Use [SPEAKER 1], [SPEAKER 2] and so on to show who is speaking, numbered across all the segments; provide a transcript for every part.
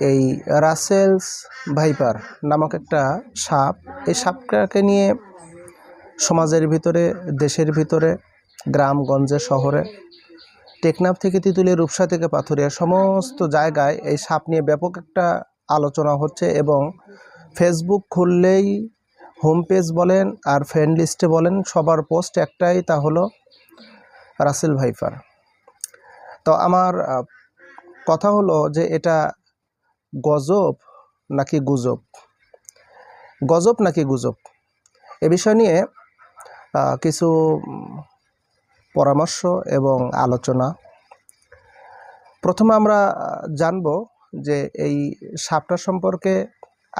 [SPEAKER 1] এই Russell's viper নামক একটা সাপ। এই সাপটাকে নিয়ে সমাজের ভিতরে, দেশের ভিতরে, গ্রামগঞ্জে, শহরে, টেকনাফ থেকে তিতুলিয়া রূপসা থেকে পাথুরিয়া সমস্ত জায়গায় এই সাপ নিয়ে ব্যাপক একটা আলোচনা হচ্ছে এবং ফেসবুক খুললেই হোম পেজ বলেন আর ফ্রেন্ড লিস্টে বলেন, সবার পোস্ট একটাই তা হলো রাসেল ভাইফার তো আমার কথা হলো যে এটা গজব নাকি গুজব? গজব নাকি গুজব? এ বিষয় নিয়ে কিছু পরামর্শ এবং আলোচনা। প্রথমে আমরা জানব যে এই সাপটা সম্পর্কে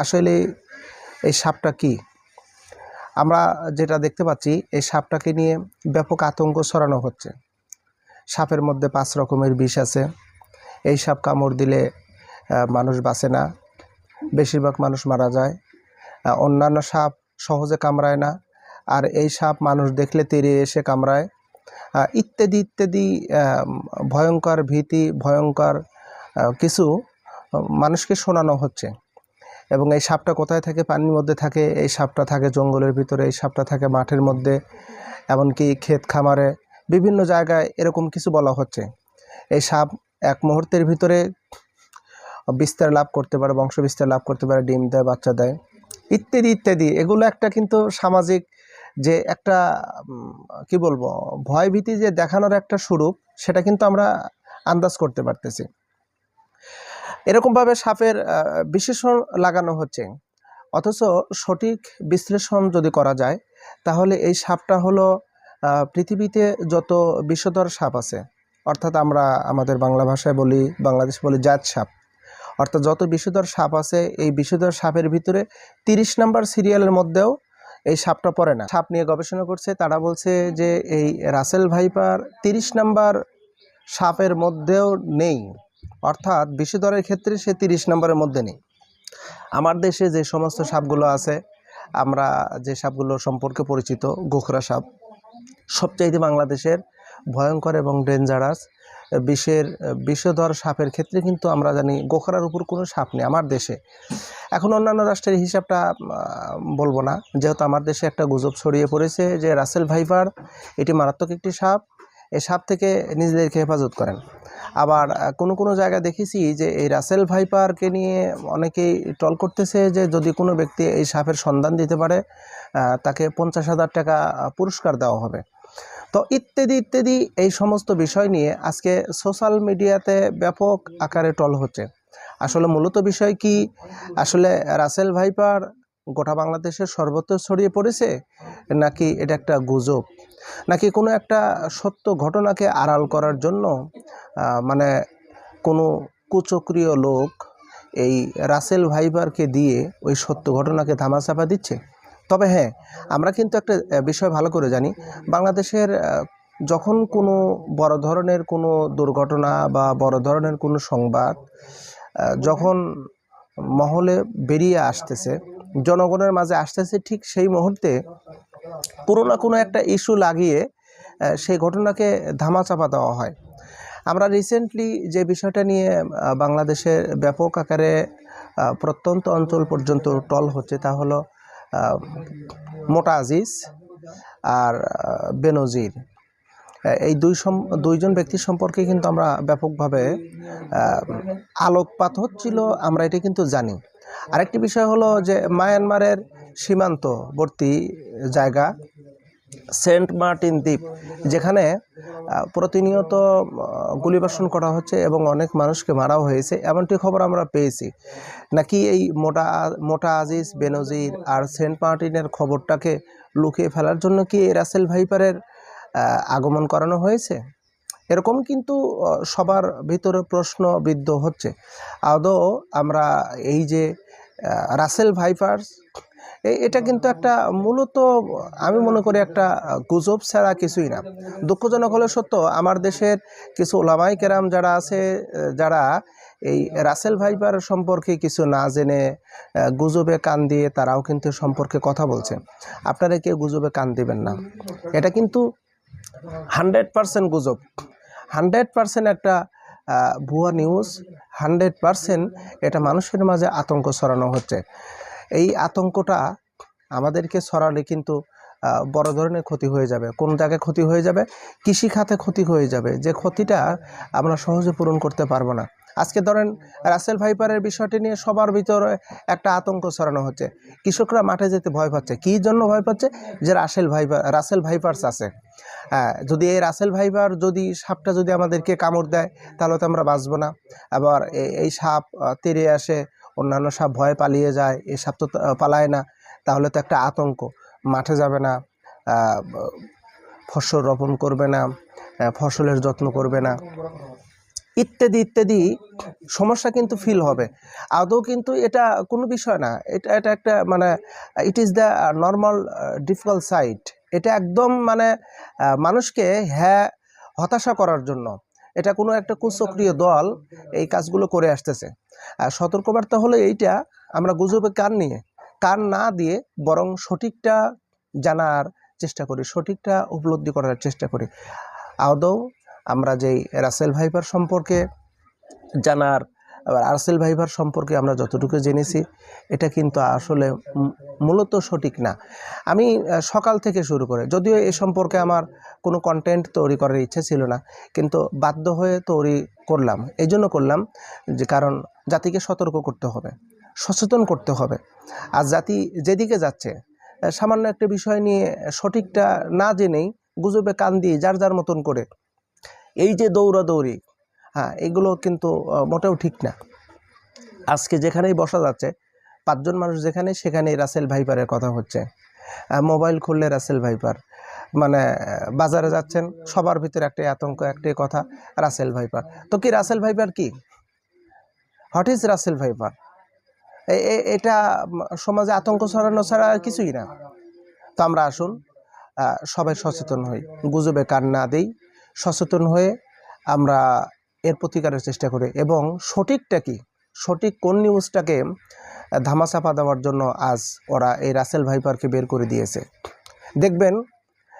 [SPEAKER 1] আসলে এই সাপটা কি? আমরা যেটা দেখতে পাচ্ছি, এই সাপটাকে নিয়ে ব্যাপক আতঙ্ক ছড়ানো হচ্ছে। সাপের মধ্যে পাঁচ রকমের বিষ আছে। এই সাপ কামড় দিলে মানুষ বাঁচে না। বেশিরভাগ মানুষ মারা যায়। অন্যান্য সাপ সহজে কামড়ায় না। আর এই সাপ মানুষ দেখলে তীরে এসে কামড়ায়। ইত্যাদি ইত্যাদি ভয়ঙ্কর ভীতি, ভয়ঙ্কর কিছু মানুষকে শোনানো হচ্ছে। এবং এই সাপটা কোথায় থাকে? পানির মধ্যে থাকে। এই সাপটা থাকে জঙ্গলের ভিতরে, এই সাপটা থাকে মাঠের মধ্যে। এমনকি ক্ষেত খামারে, বিভিন্ন জায়গায় এরকম কিছু বলা হচ্ছে। এই সাপ এক মুহূর্তের ভিতরে বিস্তার লাভ করতে পারে বংশ বিস্তার লাভ করতে পারে ডিম দেয় বাচ্চা দেয় ইত্যাদি ইত্যাদি। এগুলো একটা কিন্তু সামাজিক যে একটা কি বলব ভয়ভীতি যে দেখানোর একটা স্বরূপ সেটা কিন্তু আমরা আন্দাজ করতে পারতেছি। এরকমভাবে সাপের আহ, বিশেষণ লাগানো হচ্ছে। অথচ সঠিক বিশ্লেষণ যদি করা যায় তাহলে এই সাপটা হলো পৃথিবীতে যত বিষধর সাপ আছে অর্থাৎ আমরা আমাদের বাংলা ভাষায় বলি বাংলাদেশ বলি জাত সাপ অর্থাৎ যত বিষধর সাপ আছে, এই বিষধর সাপের ভিতরে তিরিশ নাম্বার সিরিয়ালের মধ্যেও এই সাপটা পড়ে না। সাপ নিয়ে গবেষণা করছে, তারা বলছে যে এই রাসেল ভাইপার তিরিশ নাম্বার সাপের মধ্যেও নেই। অর্থাৎ বিষধরের ক্ষেত্রে সে তিরিশ নম্বরের মধ্যে নেই। আমার দেশে যে সমস্ত সাপগুলো আছে, আমরা যে সাপগুলো সম্পর্কে পরিচিত, গোখরা সাপ, সবচাইতে বাংলাদেশের ভয়ঙ্কর এবং ডেঞ্জারাস বিষের, বিষধর সাপের ক্ষেত্রে কিন্তু আমরা জানি গোখরার উপর কোনো সাপ নেই আমার দেশে। এখন অন্যান্য রাষ্ট্রের হিসাবটা বলব না। যেহেতু আমার দেশে একটা গুজব ছড়িয়ে পড়েছে যে রাসেল ভাইপার এটি মারাত্মক একটি সাপ এই সাপ থেকে নিজেদেরকে হেফাজত করেন। আবার কোনো কোনো জায়গায় দেখেছি যে এই রাসেল ভাইপারকে নিয়ে অনেকেই টল করতেছে যে যদি কোনো ব্যক্তি এই সাপের সন্ধান দিতে পারে তাকে পঞ্চাশ হাজার টাকা পুরস্কার দেওয়া হবে। তো ইত্যাদি ইত্যাদি এই সমস্ত বিষয় নিয়ে আজকে সোশ্যাল মিডিয়াতে ব্যাপক আকারে টল হচ্ছে। আসলে মূলত বিষয় কি? আসলে রাসেল ভাইপার গোটা বাংলাদেশের সর্বত্র ছড়িয়ে পড়েছে নাকি এটা একটা গুজব? নাকি কোনো একটা সত্য ঘটনাকে আড়াল করার জন্য মানে কোনো কুচক্রিয় লোক এই রাসেল ভাইবারকে দিয়ে ওই সত্য ঘটনাকে ধামাচাপা দিচ্ছে? তবে হ্যাঁ আমরা কিন্তু একটা বিষয় ভালো করে জানি। বাংলাদেশের যখন কোনো বড় ধরনের কোনো দুর্ঘটনা বা বড় ধরনের কোনো সংবাদ যখন মহলে বেরিয়ে আসতেছে, জনগণের মাঝে আসতেছে, ঠিক সেই মুহূর্তে কোনো না কোনো একটা ইস্যু লাগিয়ে সেই ঘটনাকে ধামাচাপা দেওয়া হয়। আমরা রিসেন্টলি যে বিষয়টা নিয়ে বাংলাদেশের ব্যাপক আকারে প্রত্যন্ত অঞ্চল পর্যন্ত টল হচ্ছে তা হলো মোটা আজিজ আর বেনজির। এই দুই দুইজন ব্যক্তি সম্পর্কে কিন্তু আমরা ব্যাপকভাবে আলোকপাত হচ্ছিল, আমরা এটা কিন্তু জানি। আরেকটি বিষয় হলো যে মায়ানমারের সীমান্তবর্তী জায়গা সেন্ট মার্টিন দ্বীপ, যেখানে প্রতিনিয়ত গুলিবর্ষণ করা হচ্ছে এবং অনেক মানুষকে মারাও হয়েছে, এমনটি খবর আমরা পেয়েছি। নাকি এই মোটা মোটা আজিজ, বেনজির আর সেন্ট মার্টিনের খবরটাকে লুকিয়ে ফেলার জন্য কি এই রাসেল ভাইপারের আগমন করানো হয়েছে? এরকম কিন্তু সবার ভিতরে প্রশ্ন বিদ্ধ হচ্ছে। আদৌ আমরা এই যে রাসেল ভাইপার্স এটা কিন্তু একটা মূলত, আমি মনে করি একটা গুজব ছাড়া কিছুই না। দুঃখজনক হলে সত্য, আমার দেশের কিছু ওলামাই কেরাম যারা আছে যারা এই রাসেল ভাইপার সম্পর্কে কিছু না জেনে গুজবে কান দিয়ে তারাও কিন্তু সম্পর্কে কথা বলছে। আপনারা কেউ গুজবে কান দিবেন না। এটা কিন্তু হান্ড্রেড পারসেন্ট গুজব। হান্ড্রেড পারসেন্ট একটা ভুয়া নিউজ, হান্ড্রেড পারসেন্ট এটা মানুষের মাঝে আতঙ্ক ছড়ানো হচ্ছে। এই আতঙ্কটা আমাদেরকে ছড়ালে কিন্তু বড় ধরনের ক্ষতি হয়ে যাবে। কোন জায়গায় ক্ষতি হয়ে যাবে? কৃষি খাতে ক্ষতি হয়ে যাবে। যে ক্ষতিটা আমরা সহজে পূরণ করতে পারব না। আজকে ধরেন রাসেল ভাইপারের বিষয়টি নিয়ে সবার ভিতরে একটা আতঙ্ক ছড়ানো হচ্ছে। কৃষকরা মাঠে যেতে ভয় পাচ্ছে। কী জন্য ভয় পাচ্ছে? যে রাসেল ভাইপার, রাসেল ভাইপার্স আছে। যদি এই রাসেল ভাইপার যদি, সাপটা যদি আমাদেরকে কামড় দেয়, তাহলে তো আমরা বাঁচবো না। আবার এই সাপ তেড়ে আসে অন্যান্য সাপ ভয়ে পালিয়ে যায় এই সাপ তো পালায় না, তাহলে তো একটা আতঙ্ক। মাঠে যাবে না ফসল রোপণ করবে না ফসলের যত্ন করবে না। ইত্যাদি ইত্যাদি সমস্যা কিন্তু ফিল হবে। আদৌ কিন্তু এটা কোনো বিষয় না, এটা এটা একটা মানে it is the normal difficult site এটা একদম মানে মানুষকে হ্যাঁ হতাশা করার জন্য। এটা কোনো একটা কুচক্রিয় দল এই কাজগুলো করে আসতেছে। আর সতর্কবার্তা হলে এইটা, আমরা গুজবে কান নিয়ে, কান না দিয়ে বরং সঠিকটা জানার চেষ্টা করি, সঠিকটা উপলব্ধি করার চেষ্টা করি। আদৌ আমরা যেই রাসেল ভাইপার সম্পর্কে জানার আবার আরসেল ভাইভার সম্পর্কে আমরা যতটুকু জেনেছি, এটা কিন্তু আসলে মূলত সঠিক না। আমি সকাল থেকে শুরু করে, যদিও এ সম্পর্কে আমার কোনো কন্টেন্ট তৈরি করার ইচ্ছে ছিল না, কিন্তু বাধ্য হয়ে তৈরি করলাম। এই জন্য করলাম যে, কারণ জাতিকে সতর্ক করতে হবে, সচেতন করতে হবে। আর জাতি যেদিকে যাচ্ছে সামান্য একটা বিষয় নিয়ে সঠিকটা না জেনেই গুজবে কান দিয়ে যার যার মতন করে, এই যে দৌড়াদৌড়ি হ্যাঁ এগুলো কিন্তু মোটেও ঠিক না। আজকে যেখানেই বসা যাচ্ছে, পাঁচজন মানুষ যেখানে, সেখানেই রাসেল ভাইপারের কথা হচ্ছে। মোবাইল খুললে রাসেল ভাইপার। মানে বাজারে যাচ্ছেন, সবার ভিতরে একটাই আতঙ্ক, একটাই কথা, রাসেল ভাইপার। তো কি রাসেল ভাইপার কি? What is Russell viper? এটা সমাজে আতঙ্ক ছড়ানো ছাড়া কিছুই না। তো আমরা আসুন সবাই সচেতন হই। গুজবে কান না দেই। সচেতন হয়ে আমরা এর প্রতিকারের চেষ্টা করে। এবং সঠিকটা কি? সঠিক কোন নিউজটাকে ধামাচাপা দেওয়ার জন্য আজ ওরা এই রাসেল ভাইপারকে বের করে দিয়েছে। দেখবেন,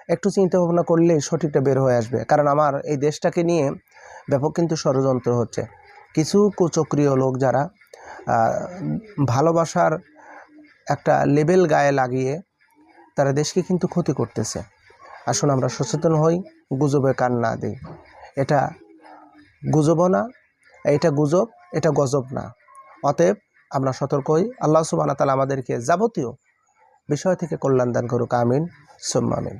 [SPEAKER 1] একটু চিন্তা ভাবনা করলেই সঠিকটা বের হয়ে আসবে। কারণ আমার এই দেশটাকে নিয়ে ব্যাপক কিন্তু ষড়যন্ত্র হচ্ছে। কিছু কুচক্রিয় লোক যারা ভালোবাসার একটা লেবেল গায়ে লাগিয়ে তারা দেশকে কিন্তু ক্ষতি করতেছে। আসুন আমরা সচেতন হই, গুজবে কান না দিই। এটা গুজবও না, এটা গুজব, এটা গজব না। অতএব আমরা সতর্ক হই, আল্লাহ সুবাহ তালা আমাদেরকে যাবতীয় বিষয় থেকে কল্যাণ দান করুক, আমিন, সুম্মা আমিন।